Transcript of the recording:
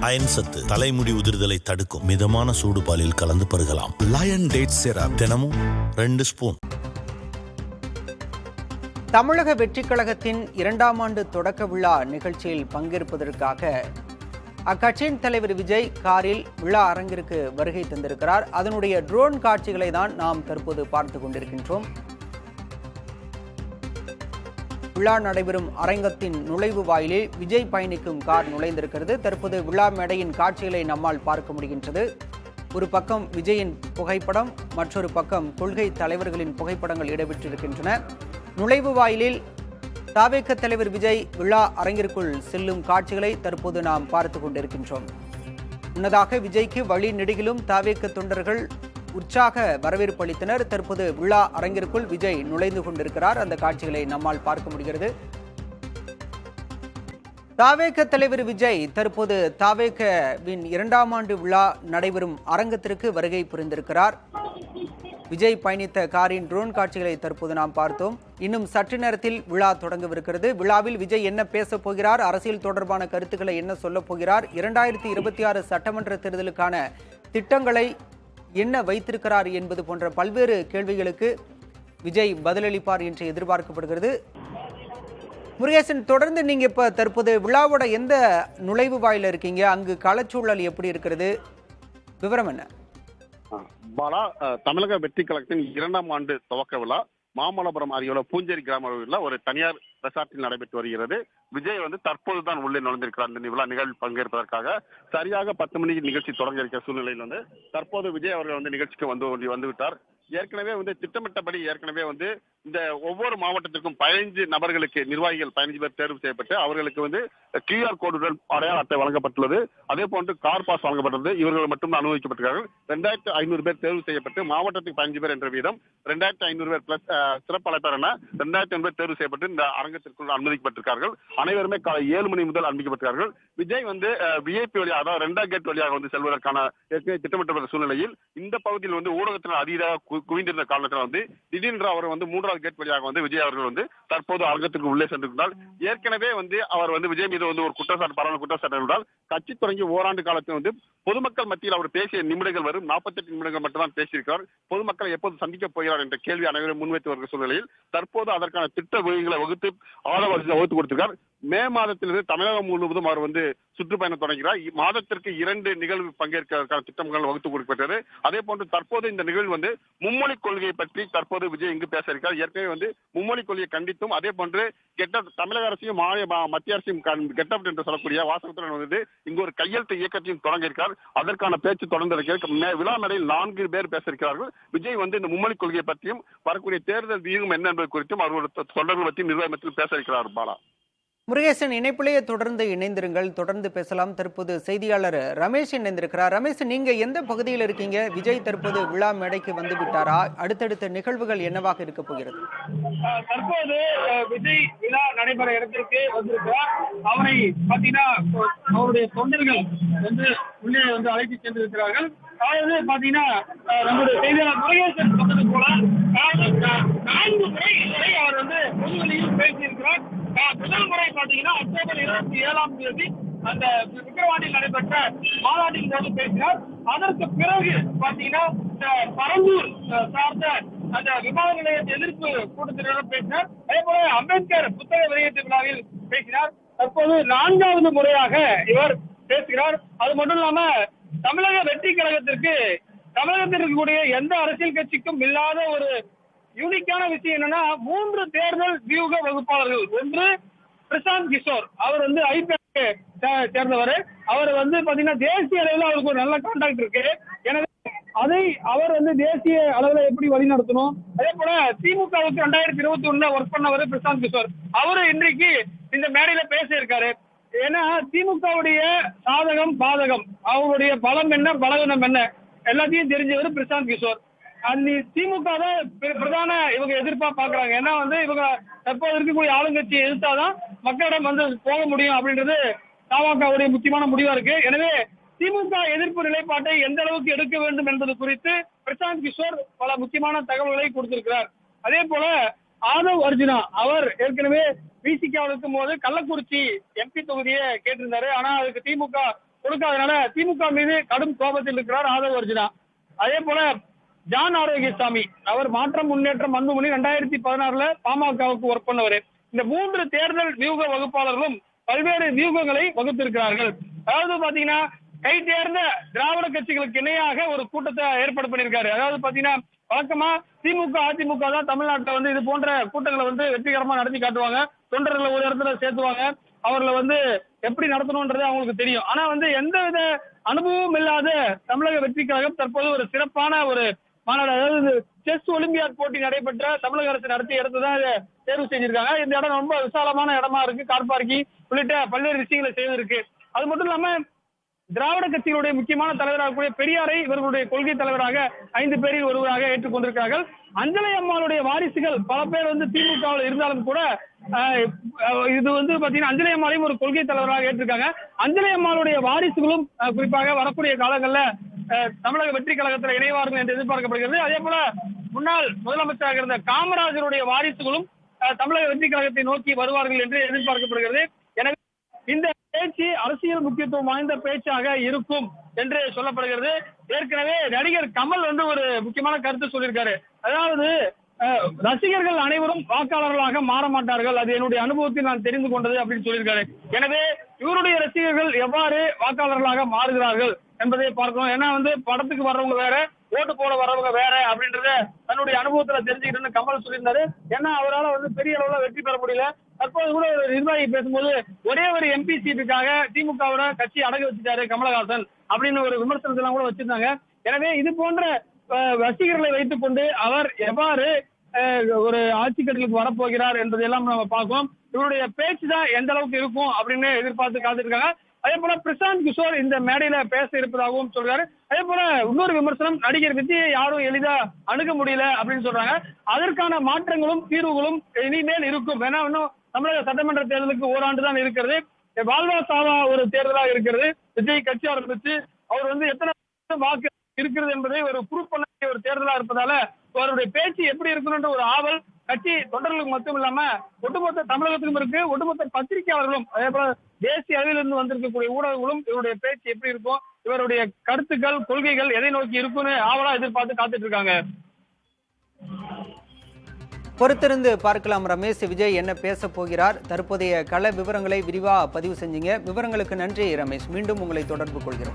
Iron சத்து தலைமுடி உதிர்தலை தடுக்கும். மிதமான சூடு பாலில் கலந்து பருகலாம். லயன் டேட் சிரப் தினமும் ரெண்டு ஸ்பூன் தமிழக வெற்றிக் கழகத்தின் இரண்டாம் ஆண்டு தொடக்க விழா நிகழ்ச்சியில் பங்கேற்பதற்காக அக்கட்சியின் தலைவர் விஜய் காரில் விழா அரங்கிற்கு வருகை தந்திருக்கிறார். அதனுடைய ட்ரோன் காட்சிகளை தான் நாம் தற்போது பார்த்து கொண்டிருக்கின்றோம். விழா நடைபெறும் அரங்கத்தின் நுழைவு வாயிலில் விஜய் பயணிக்கும் கார் நுழைந்திருக்கிறது. தற்போது விழா மேடையின் காட்சிகளை நம்மால் பார்க்க முடிகின்றது. ஒரு பக்கம் விஜயின் புகைப்படம் மற்றொரு பக்கம் கொள்கை தலைவர்களின் புகைப்படங்கள் இடம்பெற்றிருக்கின்றன. நுழைவு வாயிலில் தாவேக்க தலைவர் விஜய் விழா அரங்கிற்குள் செல்லும் காட்சிகளை தற்போது நாம் பார்த்து கொண்டிருக்கின்றோம். முன்னதாக விஜய்க்கு வழி நெடுகிலும் தாவேக்க தொண்டர்கள் உற்சாக வரவேற்பு அளித்தனர். தற்போது விழா அரங்கிற்குள் விஜய் நுழைந்து கொண்டிருக்கிறார். அந்த காட்சிகளை நம்மால் பார்க்க முடிகிறது. தாவேக தலைவர் விஜய் தற்போது தாவேகவின் இரண்டாம் ஆண்டு விழா நடைபெறும் அரங்கத்திற்கு வருகை புரிந்திருக்கிறார். விஜய் பயணித்த காரின் ட்ரோன் காட்சிகளை தற்போது நாம் பார்த்தோம். இன்னும் சற்று நேரத்தில் விழா தொடங்கவிருக்கிறது. விழாவில் விஜய் என்ன பேசப் போகிறார்? அரசியல் தொடர்பான கருத்துக்களை என்ன சொல்லப் போகிறார்? இரண்டாயிரத்தி இருபத்தி ஆறு சட்டமன்ற தேர்தலுக்கான திட்டங்களை என்ன வைத்திருக்கிறார் என்பது போன்ற பல்வேறு கேள்விகளுக்கு விஜய் பதிலளிப்பார் என்று எதிர்பார்க்கப்படுகிறது. முருகேசன் தொடர்ந்து நீங்க இப்ப தற்போது விழாவோட எந்த நுழைவு வாயில இருக்கீங்க? அங்கு களச்சூழல் எப்படி இருக்கிறது? விவரம் என்ன? பாலா தமிழக வெற்றி கழகத்தின் இரண்டாம் ஆண்டு துவக்க விழா. மாமல்லபுரம் அருகிலுள்ள பூஞ்சேரி கிராம பகுதியில் ஒரு தனியார் ரெசார்ட்டில் நடைபெற்று வருகிறது. விஜய் வந்து தற்போது தான் உள்ளே நுழைந்திருக்கிறார். இந்த விழா நிகழ்வில் பங்கேற்பதற்காக சரியாக பத்து மணிக்கு நிகழ்ச்சி தொடங்க இருக்கிற சூழ்நிலையில் வந்து தற்போது விஜய் அவர்கள் வந்து நிகழ்ச்சிக்கு வந்து வந்து விட்டார். ஏற்கனவே வந்து திட்டமிட்டபடி ஏற்கனவே வந்து இந்த ஒவ்வொரு மாவட்டத்திற்கும் பதினைஞ்சு நபர்களுக்கு நிர்வாகிகள் பதினஞ்சு பேர் தேர்வு செய்யப்பட்டு அவர்களுக்கு வந்து கியூஆர் கோடுடன் அடையாள அட்டை வழங்கப்பட்டுள்ளது. அதே போன்று கார் பாஸ் வழங்கப்பட்டது. இவர்கள் மட்டும் அனுமதிக்கப்பட்டிருக்கார்கள். ரெண்டாயிரத்து ஐநூறு பேர் தேர்வு செய்யப்பட்டு மாவட்டத்துக்கு பதினஞ்சு பேர் என்ற வீதம் ரெண்டாயிரத்தி ஐநூறு பேர் பிளஸ் சிறப்பு அழைப்பார் என ரெண்டாயிரத்தி ஐநூறு பேர் தேர்வு செய்யப்பட்டு இந்த அரங்கத்திற்குள் அனுமதிக்கப்பட்டிருக்கார்கள். அனைவருமே காலை ஏழு மணி முதல் அனுமதிக்கப்பட்டிருக்கார்கள். விஜய் வந்து விஐபி வழியாக அதாவது ரெண்டாம் கேட் வழியாக வந்து செல்வதற்கான ஏற்கனவே திட்டமிட்டப்பட்ட சூழ்நிலையில் இந்த பகுதியில் வந்து ஊடகத்தினர் அதீதாக கு- குவிந்திருந்த காரணத்தில் வந்து திடீரென்று அவர் வந்து மூன்றாவது கேட் வழியாக வந்து விஜய் அவர்கள் வந்து தற்போது அரங்கத்திற்கு உள்ளே சென்றிருந்தால் ஏற்கனவே வந்து அவர் வந்து விஜய் மீது வந்து ஒரு குற்றச்சாட்டு பரவாயில்ல குற்றச்சாட்டு என்றால் கட்சி தொடங்கி ஓராண்டு காலத்தில் வந்து பொதுமக்கள் மத்தியில் அவர் பேசிய நிமிடங்கள் வரும். நாற்பத்தெட்டு நிமிடங்கள் மட்டும்தான் பேசியிருக்கிறார். பொதுமக்களை எப்போது சந்திக்கப் போகிறார் என்ற கேள்வி அனைவரும் முன்வைத்து வருகிற சூழ்நிலையில் தற்போது அதற்கான திட்ட வகைகளை வகுத்து ஆதரவு வகுத்து கொடுத்திருக்கார். மே மாதத்திலிருந்து தமிழகம் முழுவதும் அவர் வந்து சுற்றுப்பயணம் தொடங்குகிறார். மாதத்திற்கு இரண்டு நிகழ்வு பங்கேற்கிறதுக்கான திட்டங்கள் வகுத்து கொடுக்கப்பட்டது அதே போன்று தற்போது இந்த நிகழ்வு வந்து மும்மொழி கொள்கையை பற்றி தற்போது விஜய் இங்கு பேச இருக்கிறார் ஏற்கனவே வந்து மும்மொழி கொள்கையை கண்டித்தும் அதே போன்று கெட்ட தமிழக அரசையும் மாநில மத்திய அரசையும் கெட்டப் என்று சொல்லக்கூடிய வாசகத்துடன் வந்து இங்கு ஒரு கையெழுத்து இயக்கத்தையும் தொடங்க இருக்கிறார் அதற்கான பேச்சு தொடர்ந்து இருக்கிறது விழா மேடையில் நான்கு பேர் பேச இருக்கிறார்கள் விஜய் வந்து இந்த மும்மொழி கொள்கையை பற்றியும் வரக்கூடிய தேர்தல் வியூகம் என்ன என்பது குறித்தும் அவர்களோட தொடர்பு பற்றி நிர்வாகத்தில் பேச இருக்கிறார் பாலா. முருகேசன் இணைப்பிலேயே தொடர்ந்து இணைந்திருங்கள். தொடர்ந்து பேசலாம். தற்போது செய்தியாளர் ரமேஷ் இணைந்திருக்கிறார். ரமேஷ் நீங்க எந்த பகுதியில் இருக்கீங்க? விஜய் தற்போது விழா மேடைக்கு வந்து விட்டாரா? அடுத்தடுத்த நிகழ்வுகள் என்னவாக இருக்க போகிறது? தற்போது விஜய் விழா நடைபெற இடத்திற்கு வந்திருக்கிறார். அவரை பாத்தீங்கன்னா அவருடைய தொண்டர்கள் வந்து உள்ளே வந்து அழைத்து சென்றிருக்கிறார்கள். அதாவது பாத்தீங்கன்னா நம்முடைய செய்தியாளர் முருகேசன் சொன்னது போல நான்கு முறை இதுவரை அவர் வந்து பொதுவெளியில் பேசியிருக்கிறார். முதல் முறை பாத்தீங்கன்னா அக்டோபர் இருபத்தி ஏழாம் தேதி அந்த விக்கிரவாண்டியில் நடைபெற்ற மாநாட்டின் போது பேசினார். அதற்கு பிறகு பாத்தீங்கன்னா இந்த பரந்தூர் சார்ந்த அந்த விமான நிலையத்தை எதிர்ப்பு கூட்டத்தினரிடம் பேசினார். அதே போல அம்பேத்கர் புத்தக வெளியீட்டு விழாவில் பேசினார். தற்போது நான்காவது முறையாக இவர் பேசுகிறார். அது மட்டும் இல்லாம தமிழக வெற்றி கழகத்திற்கு தமிழகத்தில் இருக்கக்கூடிய எந்த அரசியல் கட்சிக்கும் இல்லாத ஒரு யூனிக்கான விஷயம் என்னன்னா மூன்று தேர்தல் வியூக வகுப்பாளர்கள். ஒன்று பிரசாந்த் கிஷோர். அவர் வந்து ஐபிஎல் சேர்ந்தவர் அவர் வந்து பாத்தீங்கன்னா தேசிய அளவில் அவருக்கு ஒரு நல்ல கான்டாக்ட் இருக்கு. எனவே அதை அவர் வந்து தேசிய அளவுல எப்படி வழி நடத்தணும் அதே போல திமுகவுக்கு ரெண்டாயிரத்தி இருபத்தி ஒண்ணுல ஒர்க் பண்ணவர் பிரசாந்த் கிஷோர். அவரு இன்றைக்கு இந்த மேடையில பேசியிருக்காரு. ஏன்னா திமுகவுடைய சாதகம் பாதகம். அவருடைய பலம் என்ன பலவீனம் என்ன? எல்லாத்தையும் தெரிஞ்சவர் பிரசாந்த் கிஷோர். அந்த திமுக தான் பிரதான இவங்க எதிர்ப்பா பாக்குறாங்க. ஏன்னா வந்து இவங்க தற்போது இருக்கக்கூடிய ஆளுங்கட்சியை எதிர்த்தாதான் மக்களிடம் வந்து போக முடியும் அப்படின்றது தமாகவுடைய முக்கியமான முடிவா இருக்கு. எனவே திமுக எதிர்ப்பு நிலைப்பாட்டை எந்த அளவுக்கு எடுக்க வேண்டும் என்பது குறித்து பிரசாந்த் கிஷோர் பல முக்கியமான தகவல்களை கொடுத்திருக்கிறார். அதே போல ஆதவ் அர்ஜுனா அவர் ஏற்கனவே பிசிகாவில் இருக்கும் போது கள்ளக்குறிச்சி எம்பி தொகுதியை கேட்டிருந்தாரு. ஆனா அதுக்கு திமுக கொடுக்காதனால திமுக மீது கடும் கோபத்தில் இருக்கிறார் ஆதவ் அர்ஜுனா. அதே போல ஜான் ஆரோக்கியசாமி. அவர் மாற்றம் முன்னேற்றம் அன்புமணி ரெண்டாயிரத்தி பதினாறுல பாமகவுக்கு ஒர்க் பண்ணவர். இந்த மூன்று தேர்தல் வியூக வகுப்பாளர்களும் பல்வேறு வியூகங்களை வகுத்திருக்கிறார்கள். அதாவது பாத்தீங்கன்னா கை தேர்ந்த திராவிட கட்சிகளுக்கு இணையாக ஒரு கூட்டத்தை ஏற்பாடு பண்ணியிருக்காரு. அதாவது பாத்தீங்கன்னா வழக்கமா திமுக அதிமுக தான் தமிழ்நாட்டில் வந்து இது போன்ற கூட்டங்களை வந்து வெற்றிகரமா நடத்தி காட்டுவாங்க. தொண்டர்களை ஒரு இடத்துல சேர்த்துவாங்க. அவர்களை வந்து எப்படி நடத்தணும்ன்றது அவங்களுக்கு தெரியும். ஆனா வந்து எந்த வித அனுபவம் இல்லாத தமிழக வெற்றி கழகம் தற்போது ஒரு சிறப்பான ஒரு மாநாடு அதாவது செஸ் ஒலிம்பியாட் போட்டி நடைபெற்ற தமிழக அரசு நடத்திய இடத்தை தான் இதை தேர்வு செஞ்சிருக்காங்க. இந்த இடம் ரொம்ப விசாலமான இடமா இருக்கு. கார் பார்க்கிங் உள்ளிட்ட பல்வேறு விஷயங்களை செய்திருக்கு அது மட்டும் இல்லாம திராவிட கட்சிகளுடைய முக்கியமான தலைவராக கூடிய பெரியாரை இவர்களுடைய கொள்கை தலைவராக ஐந்து பேரில் ஒருவராக ஏற்றுக்கொண்டிருக்கிறார்கள். அஞ்சலி அம்மாளுடைய வாரிசுகள் பல பேர் வந்து திமுகவில் இருந்தாலும் கூட ஆஹ், இது வந்து பாத்தீங்கன்னா அஞ்சலி அம்மாளையும் ஒரு கொள்கை தலைவராக ஏற்றிருக்காங்க. அஞ்சலி அம்மாளுடைய வாரிசுகளும் குறிப்பாக வரக்கூடிய காலங்கள்ல தமிழக வெற்றி கழகத்தில் இணைவார்கள் என்று எதிர்பார்க்கப்படுகிறது. அதே போல முன்னாள் முதலமைச்சராக இருந்த காமராஜருடைய வாரிசுகளும் தமிழக வெற்றி கழகத்தை நோக்கி வருவார்கள் என்று எதிர்பார்க்கப்படுகிறது. எனவே இந்த பேச்சு அரசியல் முக்கியத்துவம் வாய்ந்த பேச்சாக இருக்கும் என்று சொல்லப்படுகிறது. ஏற்கனவே நடிகர் கமல் வந்து ஒரு முக்கியமான கருத்து சொல்லியிருக்காரு. அதாவது ரசிகர்கள் அனைவரும் வாக்காளர்களாக மாற மாட்டார்கள். அது என்னுடைய அனுபவத்தில் நான் தெரிந்து கொண்டது அப்படின்னு சொல்லியிருக்காரு. எனவே இவருடைய ரசிகர்கள் எவ்வாறு வாக்காளர்களாக மாறுகிறார்கள்? என்பதை பார்க்கணும் ஏன்னா வந்து படத்துக்கு வர்றவங்க வேற ஓட்டு போட வர்றவங்க வேற அப்படின்றத தன்னுடைய அனுபவத்துல தெரிஞ்சுக்கிட்டுன்னு கமல் சொல்லியிருந்தாரு. ஏன்னா அவரால் வந்து பெரிய அளவுல வெற்றி பெற முடியல. தற்போது கூட ஒரு நிர்வாகி பேசும்போது ஒரே ஒரு எம்பி சீட்டுக்காக திமுகவோட கட்சி அடகு வச்சுட்டாரு கமலஹாசன் அப்படின்னு ஒரு விமர்சனத்தெல்லாம் கூட வச்சிருந்தாங்க. எனவே இது போன்ற ரசிகர்களை வைத்துக் கொண்டு அவர் எவ்வாறு ஒரு ஆட்சி கட்டலுக்கு வரப்போகிறார் என்பதையெல்லாம் நம்ம பார்க்கோம். இவருடைய பேச்சு தான் எந்த அளவுக்கு இருக்கும் அப்படின்னு எதிர்பார்த்து காத்திருக்காங்க. அதே போல பிரசாந்த் கிஷோர் இந்த மேடையில பேச இருப்பதாகவும் சொல்றாரு. அதே போல இன்னொரு விமர்சனம் நடிகர் விஜயை யாரும் எளிதா அணுக முடியல அப்படின்னு சொல்றாங்க. அதற்கான மாற்றங்களும் தீர்வுகளும் இனிமேல் இருக்கும். ஏன்னா இன்னும் தமிழக சட்டமன்ற தேர்தலுக்கு ஓராண்டு தான் இருக்கிறது. வாழ்வா சாவா ஒரு தேர்தலாக இருக்கிறது. விஜய் கட்சி ஆரம்பிச்சு அவர் வந்து எத்தனை வாக்கு இருக்கிறது என்பதை ஒரு ப்ரூவ் பண்ண ஒரு தேர்தலா இருப்பதால அவருடைய பேச்சு எப்படி இருக்கணும்ன்ற ஒரு ஆவல் கட்சி தொண்டர்களுக்கு மட்டும் இல்லாம ஒட்டுமொத்த தமிழகத்துக்கும் இருக்கு. ஒட்டுமொத்த பத்திரிகையாளர்களும் அதே போல தேசிய அளவில் இருந்து வந்திருக்கக்கூடிய ஊடகங்களும் இவருடைய பேச்சு எப்படி இருக்கும் இவருடைய கருத்துக்கள் கொள்கைகள் எதை நோக்கி இருக்கும்னு ஆவலா எதிர்பார்த்து காத்துட்டு இருக்காங்க. பொறுத்திருந்து பார்க்கலாம் ரமேஷ் விஜய் என்ன பேச போகிறார்? தற்போதைய கள விவரங்களை விரிவா பதிவு செஞ்சீங்க. விவரங்களுக்கு நன்றி ரமேஷ். மீண்டும் உங்களை தொடர்பு கொள்கிறோம்.